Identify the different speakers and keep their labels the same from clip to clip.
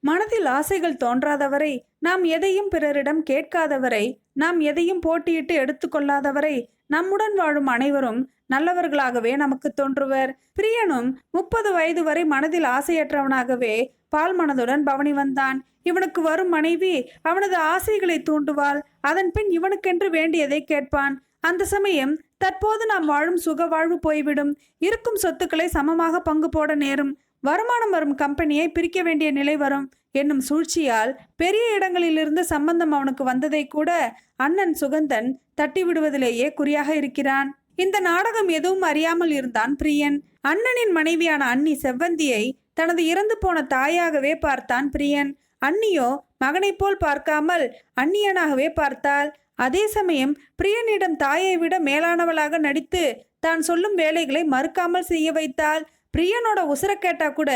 Speaker 1: மனதில் ஆசைகள் தோன்றாதவரை நாம் எதையும் பிறரிடம் கேட்காதவரை நாம் எதையும் போட்டியிட்டு எடுத்துக்கொள்ளாதவரை நம்முடன் வாழும் அனைவரும் நல்லவர்களாகவே நமக்கு தோன்றுவர். பிரியனும் முப்பது வயது வரை மனதில் ஆசையற்றவனாகவே பால் மனதுடன் பவனி வந்தான். இவனுக்கு வரும் மனைவி அவனது ஆசைகளை தூண்டுவாள். அதன் பின் இவனுக்கென்று வேண்டியதை கேட்பான். அந்த சமயம் தற்போது நாம் வாழும் சுக வாழ்வு போய்விடும். இருக்கும் சொத்துக்களை சமமாக பங்கு போட நேரும். வருமானம் வரும் கம்பெனியை பிரிக்க வேண்டிய நிலை வரும். என்னும் சூழ்ச்சியால் பெரிய இடங்களிலிருந்து சம்பந்தம் அவனுக்கு வந்ததை கூட அண்ணன் சுகந்தன் தட்டி விடுவதிலேயே குறியாக இருக்கிறான். இந்த நாடகம் எதுவும் அறியாமல் இருந்தான் பிரியன். அண்ணனின் மனைவியான அன்னி செவ்வந்தியை தனது இறந்து போன தாயாகவே பார்த்தான் பிரியன். அண்ணியோ மகனைப் போல் பார்க்காமல் அந்நியனாகவே பார்த்தாள். அதே சமயம் பிரியனிடம் தாயை விட மேலானவளாக நடித்து தான் சொல்லும் வேலைகளை மறுக்காமல் செய்ய வைத்தாள். பிரியனோட உசுர கேட்டால் கூட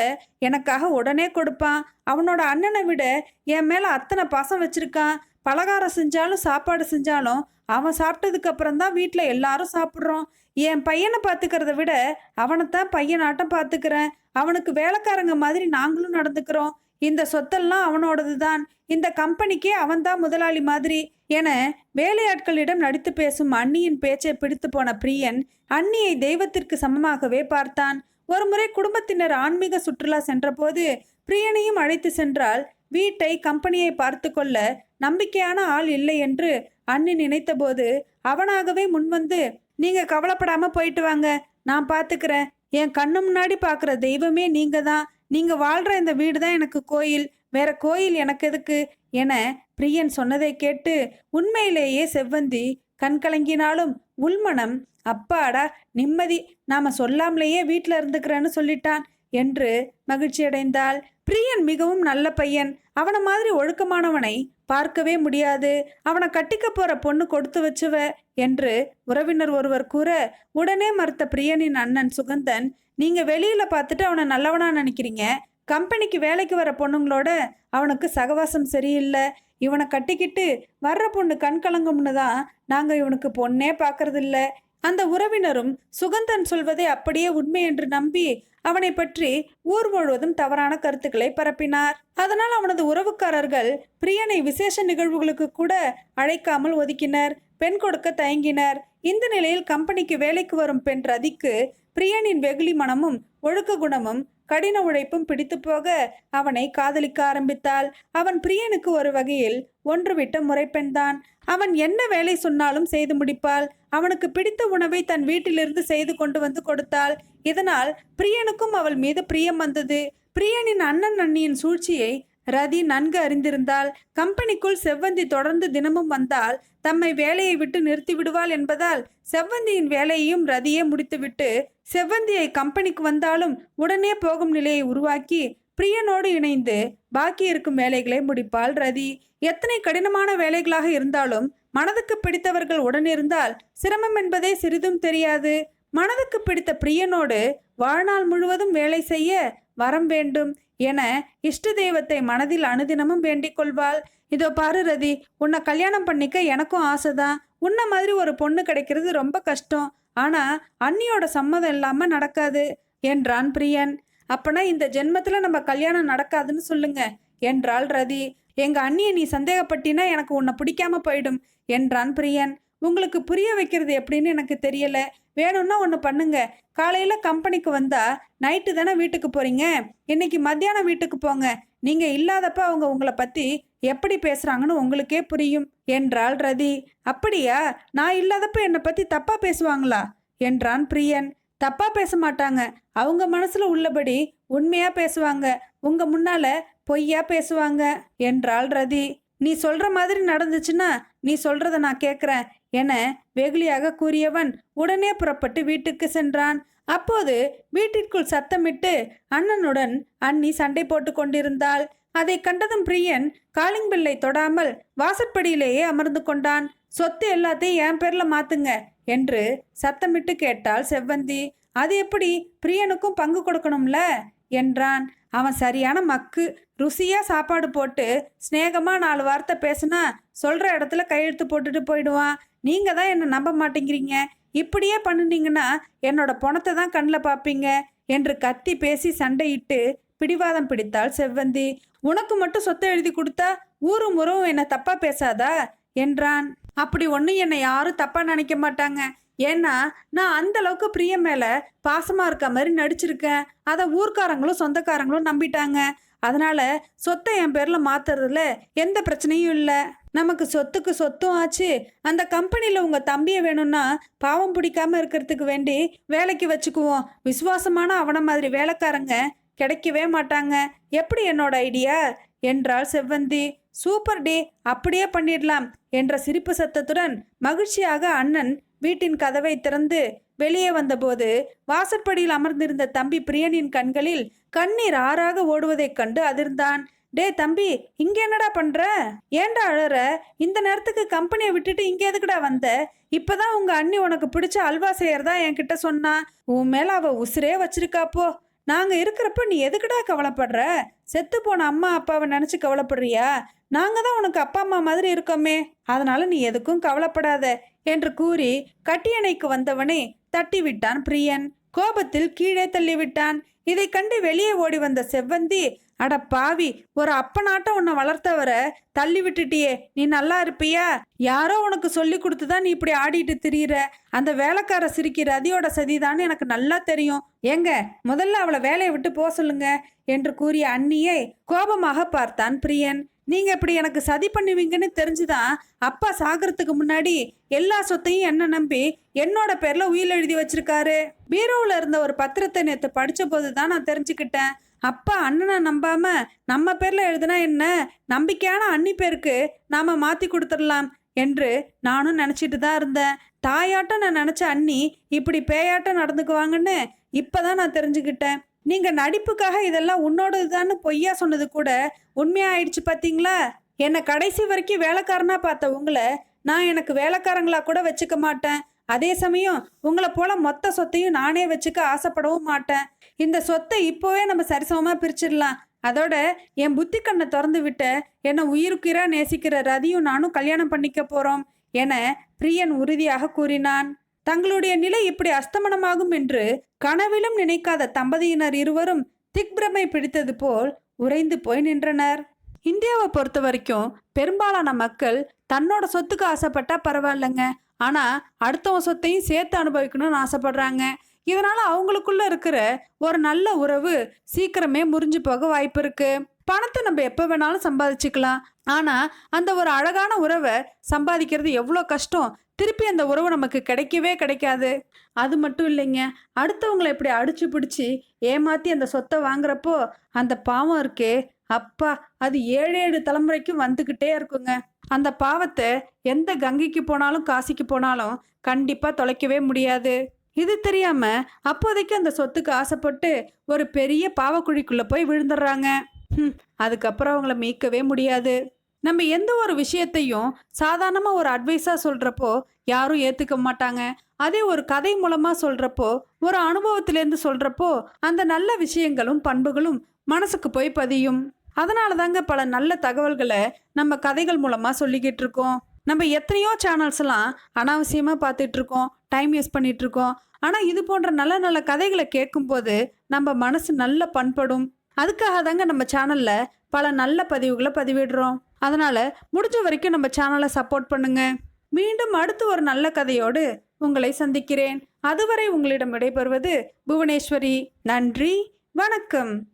Speaker 1: எனக்காக உடனே கொடுப்பான். அவனோட அண்ணனை விட என் மேலே அத்தனை பாசம் வச்சுருக்கான். பலகாரம் செஞ்சாலும் சாப்பாடு செஞ்சாலும் அவன் சாப்பிட்டதுக்கு அப்புறம் தான் வீட்டில் எல்லாரும் சாப்பிட்றோம். என் பையனை பார்த்துக்கிறத விட அவனைத்தான் பையனாட்டம் பார்த்துக்கிறேன் அவனுக்கு வேலைக்காரங்க மாதிரி நாங்களும் நடந்துக்கிறோம். இந்த சொத்தெல்லாம் அவனோடது தான் இந்த கம்பெனிக்கே அவன்தான் முதலாளி மாதிரி என வேலையாட்களிடம் நடித்து பேசும் அன்னியின் பேச்சை பிடித்து போன பிரியன் அன்னியை தெய்வத்திற்கு சமமாகவே பார்த்தான். ஒருமுறை குடும்பத்தினர் ஆன்மீக சுற்றுலா சென்றபோது பிரியனையும் அழைத்து சென்றால் வீட்டை கம்பெனியை பார்த்து கொள்ள நம்பிக்கையான ஆள் இல்லை என்று அண்ணி நினைத்தபோது அவனாகவே முன்வந்து நீங்க கவலைப்படாம போயிட்டு வாங்க நான் பாத்துக்கிறேன். என் கண்ணு முன்னாடி பார்க்குற தெய்வமே நீங்க தான் நீங்க வாழ்ற இந்த வீடு தான் எனக்கு கோயில். வேற கோயில் எனக்கு எதுக்கு? என பிரியன் சொன்னதை கேட்டு உண்மையிலேயே செவ்வந்தி கண் கலங்கினாலும் உள்மனம் அப்பாடா நிம்மதி நாம சொல்லாமலேயே வீட்டில் இருந்துக்கிறேன்னு சொல்லிட்டான் என்று மகிழ்ச்சியடைந்தாள் பிரியன் மிகவும் நல்ல பையன். அவனை மாதிரி ஒழுக்கமானவனை பார்க்கவே முடியாது. அவனை கட்டிக்க போற பொண்ணு கொடுத்து வச்சுவ என்று உறவினர் ஒருவர் கூற உடனே மறுத்த பிரியனின் அண்ணன் சுகந்தன் நீங்க வெளியில பார்த்துட்டு அவனை நல்லவனா நினைக்கிறீங்க? கம்பெனிக்கு வேலைக்கு வர பொண்ணுங்களோட அவனுக்கு சகவாசம் சரியில்லை. இவனை கட்டிக்கிட்டு வர்ற பொண்ணு கண் கலங்கும்னு தான் நாங்கள் இவனுக்கு பொண்ணே பார்க்கறதில்ல அந்த உறவினரும் சுகந்தன் சொல்வதை அப்படியே உண்மை என்று நம்பி அவனை பற்றி ஊர் முழுவதும் தவறான கருத்துக்களை பரப்பினார். அதனால் அவனது உறவுக்காரர்கள் பிரியனை விசேஷ நிகழ்வுகளுக்கு கூட அழைக்காமல் ஒதுக்கினர். பெண் கொடுக்க தயங்கினர். இந்த நிலையில் கம்பெனிக்கு வேலைக்கு வரும் பெண் ரதிக்கு பிரியனின் வெகுளி மனமும் ஒழுக்க குணமும் கடின உழைப்பும் பிடித்து போக அவனை காதலிக்க ஆரம்பித்தாள். அவன் பிரியனுக்கு ஒரு வகையில் ஒன்றுவிட்ட முறைப்பெண்தான். அவன் என்ன வேலை சொன்னாலும் செய்து முடிப்பாள். அவனுக்கு பிடித்த உணவை தன் வீட்டிலிருந்து செய்து கொண்டு வந்து கொடுத்தாள். இதனால் பிரியனுக்கும் அவள் மீது பிரியம் வந்தது. பிரியனின் அண்ணன் அண்ணியின் சூழ்ச்சியை ரதி நன்கு அறிந்திருந்தாள். கம்பெனிக்குள் செவ்வந்தி தொடர்ந்து தினமும் வந்தால் தம்மை வேலையை விட்டு நிறுத்தி விடுவாள் என்பதால் செவ்வந்தியின் வேலையையும் ரதியே முடித்துவிட்டு செவ்வந்தியை கம்பெனிக்கு வந்தாலும் உடனே போகும் நிலையை உருவாக்கி பிரியனோடு இணைந்து பாக்கி இருக்கும் வேலைகளை முடிப்பாள் ரதி. எத்தனை கடினமான வேலைகளாக இருந்தாலும் மனதுக்கு பிடித்தவர்கள் உடனிருந்தால் சிரமம் என்பதே சிறிதும் தெரியாது. மனதுக்கு பிடித்த பிரியனோடு வாழ்நாள் முழுவதும் வேலை செய்ய வரம் வேண்டும் என இஷ்ட தெய்வத்தை மனதில் அனுதினமும் வேண்டிக் கொள்வாள். இதோ பாரு ரதி உன்னை கல்யாணம் பண்ணிக்க எனக்கும் ஆசைதான். உன்ன மாதிரி ஒரு பொண்ணு கிடைக்கிறது ரொம்ப கஷ்டம். ஆனா அண்ணியோட சம்மதம் இல்லாம நடக்காது. என்றான் பிரியன் அப்பனா இந்த ஜென்மத்துல நம்ம கல்யாணம் நடக்காதுன்னு சொல்லுங்க என்றாள் ரதி. எங்க அண்ணியை நீ சந்தேகப்பட்டினா எனக்கு உன்னை பிடிக்காம போயிடும் என்றான் பிரியன் உங்களுக்கு புரிய வைக்கிறது எப்படின்னு எனக்கு தெரியல. வேணும்னா ஒன்று பண்ணுங்க. காலையில் கம்பெனிக்கு வந்தா நைட்டு தானே வீட்டுக்கு போறீங்க? இன்னைக்கு மத்தியானம் வீட்டுக்கு போங்க. நீங்க இல்லாதப்ப அவங்க உங்களை பத்தி எப்படி பேசுறாங்கன்னு உங்களுக்கே புரியும். என்றாள் ரதி. அப்படியா? நான் இல்லாதப்ப என்னை பத்தி தப்பா பேசுவாங்களா? என்றான் பிரியன். தப்பா பேச மாட்டாங்க. அவங்க மனசுல உள்ளபடி உண்மையா பேசுவாங்க. உங்க முன்னால பொய்யா பேசுவாங்க. என்றாள் ரதி. நீ சொல்ற மாதிரி நடந்துச்சுன்னா நீ சொல்றத நான் கேட்குறேன் என வெகுளியாக கூறியவன் உடனே புறப்பட்டு வீட்டுக்கு சென்றான். அப்போது வீட்டிற்குள் சத்தமிட்டு அண்ணனுடன் அண்ணி சண்டை போட்டு கொண்டிருந்தாள். அதை கண்டதும் பிரியன் காலிங் பில்லை தொடாமல் வாசற்படியிலேயே அமர்ந்து கொண்டான். சொத்து எல்லாத்தையும் என் பேரில் மாத்துங்க என்று சத்தமிட்டு கேட்டாள் செவ்வந்தி. அது எப்படி பிரியனுக்கும் பங்கு கொடுக்கணும்ல என்றான். அவன் சரியான மக்கு. ருசியா சாப்பாடு போட்டு சிநேகமாக நாலு வார்த்தை பேசுனா சொல்ற இடத்துல கையெழுத்து போட்டுட்டு போயிடுவான். நீங்க தான் என்ன நம்ப மாட்டேங்கிறீங்க. இப்படியே பண்ணினீங்கன்னா என்னோட பணத்தை தான் கண்ணில் பார்ப்பீங்க என்று கத்தி பேசி சண்டையிட்டு பிடிவாதம் பிடித்தாள் செவ்வந்தி. உனக்கு மட்டும் சொத்தை எழுதி கொடுத்தா ஊரும் உறவும் என்னை தப்பாக பேசாதா? என்றான். அப்படி ஒன்றும் என்னை யாரும் தப்பாக நினைக்க மாட்டாங்க. ஏன்னா நான் அந்த அளவுக்கு பிரிய மேலே பாசமாக இருக்க மாதிரி நடிச்சிருக்கேன். அதை ஊர்க்காரங்களும் சொந்தக்காரங்களும் நம்பிட்டாங்க. அதனால சொத்தை என் பேரில் மாத்துறதுல எந்த பிரச்சனையும் இல்லை. நமக்கு சொத்துக்கு சொத்தும் ஆச்சு. அந்த கம்பெனியில் உங்க தம்பியை வேணும்னா பாவம் பிடிக்காம இருக்கிறதுக்கு வேண்டி வேலைக்கு வச்சுக்குவோம். விசுவாசமான அவனை மாதிரி வேலைக்காரங்க கிடைக்கவே மாட்டாங்க. எப்படி என்னோட ஐடியா? என்றாள் செவ்வந்தி. சூப்பர் டே அப்படியே பண்ணிடலாம் என்ற சிரிப்பு சத்தத்துடன் மகிழ்ச்சியாக அண்ணன் வீட்டின் கதவை திறந்து வெளியே வந்தபோது வாசற்படியில் அமர்ந்திருந்த தம்பி பிரியனின் கண்களில் கண்ணீர் ஆறாக ஓடுவதைக் கண்டு அதிர்ந்தான். டே தம்பி இங்க என்னடா பண்ற? ஏன்டா அழற? இந்த நேரத்துக்கு கம்பெனியை விட்டுட்டு இங்க எதுக்குடா வந்த? இப்பதான் உங்க அண்ணி உனக்கு பிடிச்ச அல்வா செய்யறதா என்கிட்ட சொன்னா. உன் மேல அவ உசுரே வச்சிருக்காப்போ நாங்க இருக்கிறப்ப நீ எதுக்குடா கவலைப்படுற? செத்து போன அம்மா அப்பாவை நினைச்சு கவலைப்படுறியா? நாங்க தான் உனக்கு அப்பா அம்மா மாதிரி இருக்கோமே. அதனால நீ எதுக்கும் கவலைப்படாத என்று கூறி கட்டியணைக்கு வந்தவனே தட்டி விட்டான் பிரியன். கோபத்தில் கீழே தள்ளிவிட்டான். இதை கண்டு வெளியே ஓடி வந்த செவ்வந்தி அட பாவி ஒரு அப்பனாட்டம் உன்னை வளர்த்தவரை தள்ளி விட்டுட்டியே நீ நல்லா இருப்பியா? யாரோ உனக்கு சொல்லி கொடுத்துதான் நீ இப்படி ஆடிட்டு திரியிற? அந்த வேலைக்கார சிரிக்கிற ரதியோட சதிதான்னு எனக்கு நல்லா தெரியும். ஏங்க முதல்ல அவளை வேலையை விட்டு போக சொல்லுங்க என்று கூறிய அண்ணியை கோபமாக பார்த்தான் பிரியன். நீங்கள் இப்படி எனக்கு சதி பண்ணுவீங்கன்னு தெரிஞ்சுதான் அப்பா சாகிறதுக்கு முன்னாடி எல்லா சொத்தையும் என்ன நம்பி என்னோட பேரில் உயில் எழுதி வச்சிருக்காரு. பீரோவில் இருந்த ஒரு பத்திரத்தை நேற்று படித்த போது தான் நான் தெரிஞ்சுக்கிட்டேன். அப்பா அண்ணனை நம்பாம நம்ம பேரில் எழுதுனா என்ன? நம்பிக்கையான அன்னி பேருக்கு நாம் மாற்றி கொடுத்துடலாம் என்று நானும் நினச்சிட்டு தான் இருந்தேன். தாயாட்டம் நான் நினச்ச அண்ணி இப்படி பேயாட்டம் நடந்துக்குவாங்கன்னு இப்போ தான் நான் தெரிஞ்சுக்கிட்டேன். நீங்க நடிப்புக்காக இதெல்லாம் உன்னோடதுதான்னு பொய்யா சொன்னது கூட உண்மையாயிடுச்சு பாத்தீங்களா? என்னை கடைசி வரைக்கும் வேலைக்காரனா பார்த்த உங்களை நான் எனக்கு வேலைக்காரங்களா கூட வச்சுக்க மாட்டேன். அதே சமயம் உங்களை போல மொத்த சொத்தையும் நானே வச்சுக்க ஆசைப்படவும் மாட்டேன். இந்த சொத்தை இப்போவே நம்ம சரிசமமா பிரிச்சிடலாம். அதோட என் புத்தி கண்ணை திறந்து விட்ட என்னை உயிருக்குறா நேசிக்கிற ரதியும் நானும் கல்யாணம் பண்ணிக்க போறோம் என பிரியன் உறுதியாக கூறினான். தங்களுடைய நிலை இப்படி அஸ்தமனமாகும் என்று கனவிலும் நினைக்காத தம்பதியினர் இருவரும் திக்பிரமை பிடித்தது போல் உறைந்து போய் நின்றனர். இந்தியாவை பொறுத்த வரைக்கும் பெரும்பாலான மக்கள் தன்னோட சொத்துக்கு ஆசைப்பட்டா பரவாயில்லைங்க. ஆனா அடுத்தவன் சொத்தையும் சேர்த்து அனுபவிக்கணும்னு ஆசைப்படுறாங்க. இதனால அவங்களுக்குள்ள இருக்கிற ஒரு நல்ல உறவு சீக்கிரமே முறிஞ்சு போக வாய்ப்பு இருக்கு. பணத்தை நம்ம எப்போ வேணாலும் சம்பாதிச்சுக்கலாம். ஆனால் அந்த ஒரு அழகான உறவை சம்பாதிக்கிறது எவ்வளோ கஷ்டம்? திருப்பி அந்த உறவு நமக்கு கிடைக்கவே கிடைக்காது. அது மட்டும் இல்லைங்க. அடுத்தவங்களை இப்படி அடிச்சு பிடிச்சி ஏமாத்தி அந்த சொத்தை வாங்குறப்போ அந்த பாவம் இருக்கே. அப்பா அது ஏழு ஏழு தலைமுறைக்கும் வந்துக்கிட்டே இருக்குங்க. அந்த பாவத்தை எந்த கங்கைக்கு போனாலும் காசிக்கு போனாலும் கண்டிப்பாக தொலைக்கவே முடியாது. இது தெரியாம அப்போதைக்கு அந்த சொத்துக்கு ஆசைப்பட்டு ஒரு பெரிய பாவக்குழிக்குள்ளே போய் விழுந்துடுறாங்க. அதுக்கப்புறம் அவங்கள மீட்கவே முடியாது. நம்ம எந்த ஒரு விஷயத்தையும் சாதாரணமாக ஒரு அட்வைஸாக சொல்கிறப்போ யாரும் ஏற்றுக்க மாட்டாங்க. அதே ஒரு கதை மூலமாக சொல்கிறப்போ ஒரு அனுபவத்திலேருந்து சொல்கிறப்போ அந்த நல்ல விஷயங்களும் பண்புகளும் மனசுக்கு போய் பதியும். அதனால தாங்க பல நல்ல தகவல்களை நம்ம கதைகள் மூலமாக சொல்லிக்கிட்டு இருக்கோம். நம்ம எத்தனையோ சேனல்ஸ்லாம் அனாவசியமாக பார்த்துட்ருக்கோம் டைம் வேஸ்ட் பண்ணிகிட்ருக்கோம் ஆனால் இது போன்ற நல்ல நல்ல கதைகளை கேட்கும்போது நம்ம மனசு நல்ல பண்படும். அதுக்காக தாங்க நம்ம சேனலில் பல நல்ல பதிவுகளை பதிவிடுறோம். அதனால் முடிஞ்ச வரைக்கும் நம்ம சேனலை சப்போர்ட் பண்ணுங்க. மீண்டும் அடுத்து ஒரு நல்ல கதையோடு உங்களை சந்திக்கிறேன். அதுவரை உங்களிடம் விடைபெறுவது புவனேஸ்வரி. நன்றி வணக்கம்.